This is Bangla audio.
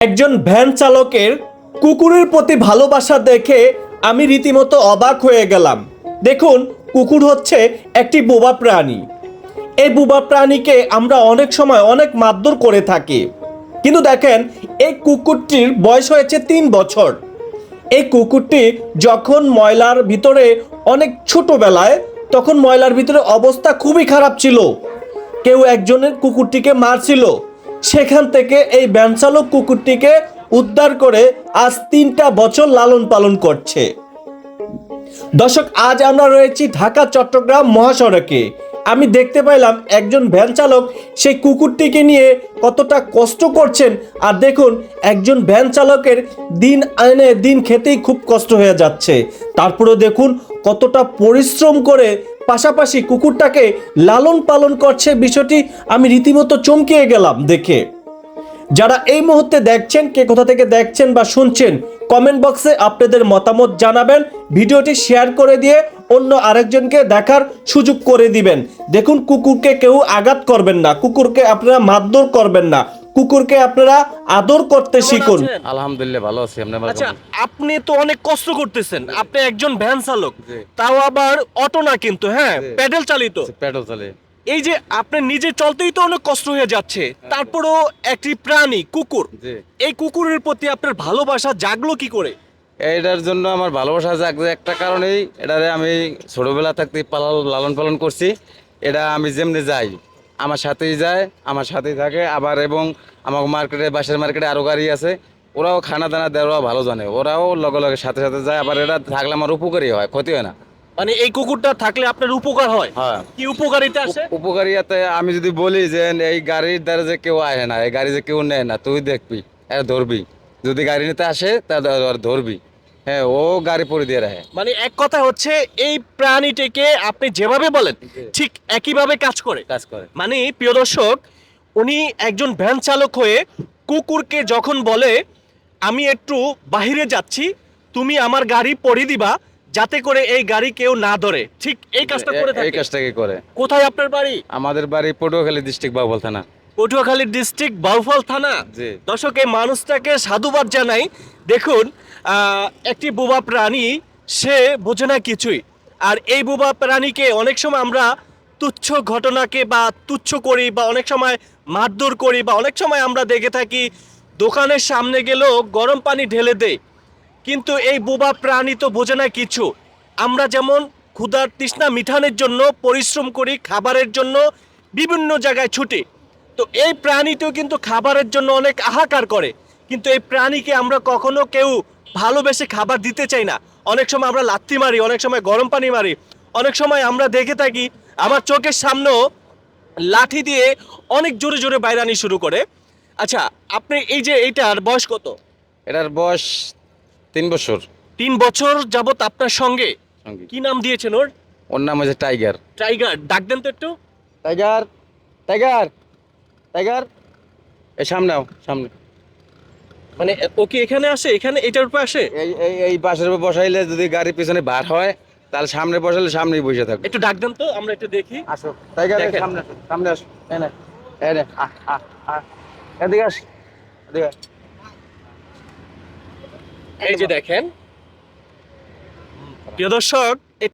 একজন ভ্যান চালকের কুকুরের প্রতি ভালোবাসা দেখে আমি রীতিমতো অবাক হয়ে গেলাম। দেখুন, কুকুর হচ্ছে একটি বোবা প্রাণী। এই বোবা প্রাণীকে আমরা অনেক সময় অনেক মারধর করে থাকি। কিন্তু দেখেন, এই কুকুরটির বয়স হয়েছে তিন বছর। এই কুকুরটি যখন ময়লার ভিতরে অনেক ছোটবেলায়, তখন ময়লার ভিতরে অবস্থা খুবই খারাপ ছিল। কেউ একজনের কুকুরটিকে মারছিল। সেখান থেকে এই ব্যানচালক কুকুরটিকে উদ্ধার করে আজ তিনটা বছর লালন পালন করছে। দর্শক, আজ আমরা রয়েছি ঢাকা, চট্টগ্রাম মহাসড়কে। আমি দেখতে পাইলাম একজন ভ্যান চালক, সেই কুকুরটিকে নিয়ে কতটা কষ্ট করছেন। আর দেখুন, একজন ভ্যান চালকের দিন আনে দিন খেতেই খুব কষ্ট হয়ে যাচ্ছে। তারপরেও দেখুন, কতটা পরিশ্রম করে পাশাপাশি কুকুরটাকে লালন পালন করছে বিষয়টি আমি রীতিমতো চমকিয়ে গেলাম দেখে। যারা এই মুহূর্তে দেখছেন, কে কোথা থেকে দেখছেন বা শুনছেন কমেন্ট বক্সে আপনাদের মতামত জানাবেন। ভিডিওটি শেয়ার করে দিয়ে অন্য আরেকজনকে দেখার সুযোগ করে দিবেন। দেখুন কুকুরকে কেউ আঘাত করবেন না। কুকুরকে আপনারা মারধর করবেন না। কুকুরকে আপনারা আদর করতে শিখুন। আলহামদুলিল্লাহ ভালো আছি। আপনি ভালো আচ্ছা আপনি তো অনেক কষ্ট করতেছেন। আপনি একজন ভ্যান চালক। তাও আবার অটো না কিন্তু হ্যাঁ? প্যাডেল চালিত। পেট্রোল চলে এই যে আপনি নিজে চলতেই তো অনেক কষ্ট হয়ে যাচ্ছে। তারপরও একটি প্রাণী কুকুর। এই কুকুরের প্রতি আপনার ভালোবাসা জাগলো কি করে? এইটার জন্য আমার ভালোবাসা জাগছে একটা কারণেই এটারে আমি ছোটবেলা থাকতে পালন লালন পালন করছি। এটা আমি যেমনি যাই আমার সাথেই যায় আমার সাথেই থাকে। আবার এবং আমার মার্কেটে বাসের মার্কেটে আরও গাড়ি আছে। ওরাও খানা দানা দেওয়া ভালো জানে। ওরাও লগে লগে সাথে সাথে যায়। আবার এটা থাকলে আমার উপকারী হয় ক্ষতি হয় না। মানে এই কুকুরটা থাকলে আপনার উপকার হয়? হ্যাঁ। কি উপকারিতা আসে উপকারিয়াতে আমি যদি বলি যে এই গাড়ির দ্বারা যে কেউ আসে না এই গাড়ি যে কেউ নেয় না তুই দেখবি এটা ধরবি। যদি গাড়ি নিতে আসে তা ধরবি। হ্যাঁ ও গাড়ি পরে দিয়ে রাখে। মানে এক কথা হচ্ছে এই প্রাণীটিকে আপনি যেভাবে বলেন ঠিক একইভাবে কাজ করে। কাজ করে। মানে প্রিয় দর্শক উনি একজন ভ্যান চালক হয়ে কুকুরকে যখন বলে আমি একটু বাহিরে যাচ্ছি তুমি আমার গাড়ি পরে দিবা যাতে করে এই গাড়ি কেউ না ধরে। ঠিক এই কাজটা করে এই কাজটাকে করে। কোথায় আপনার বাড়ি? আমাদের বাড়ি পটুয়াখালী ডিস্ট্রিক্ট বাবুল থানা। পটুয়াখালী ডিস্ট্রিক্ট বাউফল থানা। দর্শক এই মানুষটাকে সাধুবাদ জানাই। দেখুন একটি বোবা প্রাণী সে বোঝে না কিছুই। আর এই বোবা প্রাণীকে অনেক সময় আমরা তুচ্ছ ঘটনাকে বা তুচ্ছ করি বা অনেক সময় মারধর করি বা অনেক সময় আমরা দেখে থাকি দোকানের সামনে গেলেও গরম পানি ঢেলে দেয়। কিন্তু এই বোবা প্রাণী তো বোঝে না কিছু। আমরা যেমন ক্ষুধার তৃষ্ণা মিঠানের জন্য পরিশ্রম করি খাবারের জন্য বিভিন্ন জায়গায় ছুটি। তো এই প্রাণীটিও কিন্তু খাবারের জন্য অনেক হাহাকার করে। কিন্তু এই প্রাণীকে আমরা কখনো কেউ ভালোবেসে খাবার দিতে চাই না। অনেক সময় আমরা লাত্তি মারি অনেক সময় গরম পানি মারি। অনেক সময় আমরা দেখে থাকি আমার চোখের সামনেও লাঠি দিয়ে অনেক জোরে জোরে বাইরানি শুরু করে। আচ্ছা আপনি এই যে এইটার বয়স কত? এটার বয়স তিন বছর। তিন বছর যাবত আপনার সঙ্গে? সঙ্গী। কি নাম দিয়েছেন ওর? ওর নাম হচ্ছে টাইগার। টাইগার ডাক দেন তো একটু। Tiger tiger. টাইগার এই সামনে আও, সামনে। মানে ও কি এখানে আসে? এখানে এটার উপর আসে? এই এই এই বাসের উপর বসাইলে যদি গাড়ি পিছনে বার হয় তাহলে সামনে বসাইলে সামনেই বসে থাকবে। একটু ডাক দেন তো আমরা একটু দেখি। আসো। টাইগার এই দেখেন। সামনে আসো সামনে আসো। এই নে এই নে আ আ আ এদিকে আস এদিকে আস। এই যে দেখেন। প্রিয় দর্শক